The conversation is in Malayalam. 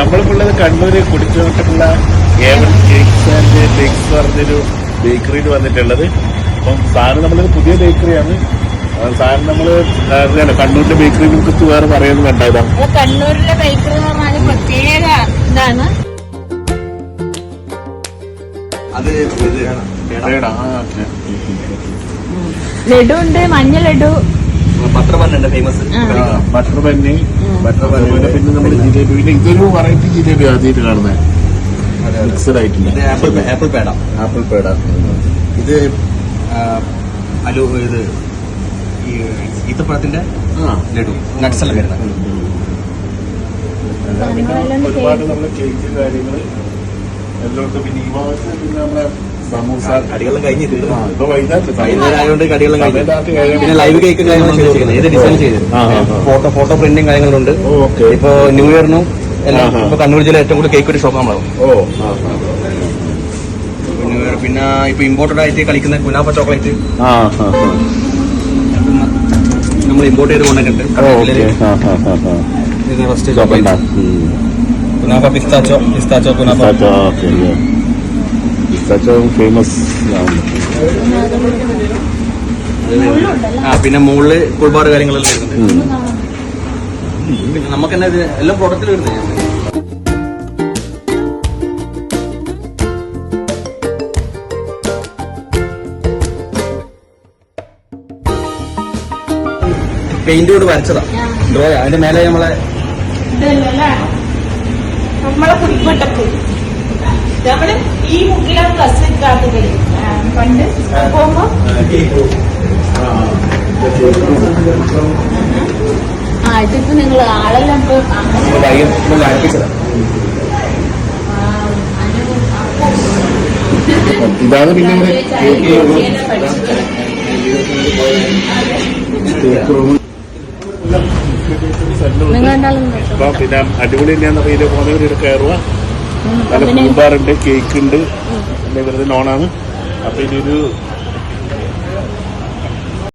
നമ്മളിപ്പോ ഉള്ളത് കണ്ണൂര് കുടിച്ചോട്ടുള്ള കേവൽ കേക്സ് ആൻഡ് ബേക്സ് പറഞ്ഞൊരു ബേക്കറിയിൽ വന്നിട്ടുള്ളത്. അപ്പം സാറിന് നമ്മളൊരു പുതിയ ബേക്കറിയാണ് സാറിന് അറിയാലോ കണ്ണൂരിന്റെ ബേക്കറി നമുക്ക് വേറെ പറയുന്നത് കണ്ടായതാണ് കണ്ണൂരിലെ ബേക്കറി എന്ന് പറഞ്ഞാൽ പ്രത്യേക ഇതാണ്. അത് ലഡു ഉണ്ട് മഞ്ഞ ലഡു. ബണ്ണുണ്ട് ഫേമസ് ബട്ടർ ബന്നി ബട്ടർ അതുപോലെ പിന്നെ നമ്മുടെ ജിലേബി. പിന്നെ ഇതൊരു വെറൈറ്റി ജിലേബി ആദ്യമായിട്ട് കാണുന്നത് മിക്സഡ് ആയിട്ടില്ല. ഇത് apple apple peda apple peda ഇത് അലു ഇത് ഈ ഈത്തപ്പഴത്തിന്റെ ആ. ലഡു. നട്സ് എല്ലാം വരുന്നത്. ഒരുപാട് നമ്മുടെ കേക്ക് കാര്യങ്ങൾ എല്ലായിടത്തും പിന്നെ ഈ ഭാഗത്ത് പിന്നെ നമ്മളെ സമൂസ. കടികളും കഴിഞ്ഞ് ഇപ്പൊ പിന്നെ ലൈവ് കേക്ക് കാര്യങ്ങളും ഏത് ഡിസൈൻ ചെയ്ത്. ഫോട്ടോ ഫോട്ടോ പ്രിന്റും കാര്യങ്ങളുണ്ട്. ഇപ്പൊ ന്യൂ ഇയറിനും എല്ലാം. ഇപ്പൊ കണ്ണൂർ ജില്ല ഏറ്റവും കൂടുതൽ കേക്ക് ഒരു ഷോപ്പ് നമ്മളാവും ആ. പിന്നെ ഇപ്പൊ ഇമ്പോർട്ടഡ് ആയിട്ട് കളിക്കുന്ന കുനാഫ ചോക്ലേറ്റ്. നമ്മൾ ഇമ്പോർട്ട് ചെയ്ത് കൊണ്ടിട്ടുണ്ട് kunafa pistachio pistachio kunafa pistachio famous ആ പിന്നെ മുകളിൽ കുൾബാർ കാര്യങ്ങളെല്ലാം വരുന്നുണ്ട്. പിന്നെ നമുക്ക് തന്നെ ഇത് എല്ലാം പ്രോഡക്റ്റിൽ വരുന്നത് പെയിന്റ് കൊണ്ട് വരച്ചതാ. ഡ്രോയ അതിന്റെ മേലെ നമ്മളെ നമ്മളെ നമ്മൾ ഈ മുക്കിലാണ് ബസ് കാത്തുകൾ പണ്ട്. പോകുമ്പോ? ആ ഇതിപ്പോ നിങ്ങൾ ആളെല്ലാം ഇപ്പൊ ഇതാണ് പിന്നെ നിങ്ങൾ അടിപൊളി തന്നെയാണെന്ന് അറിയില്ല. പോകുന്നവർ കയറുക. നല്ല പൂമ്പാറുണ്ട് കേക്ക് ഉണ്ട് വെറുതെ നോണാണ് അപ്പൊ ഇതൊരു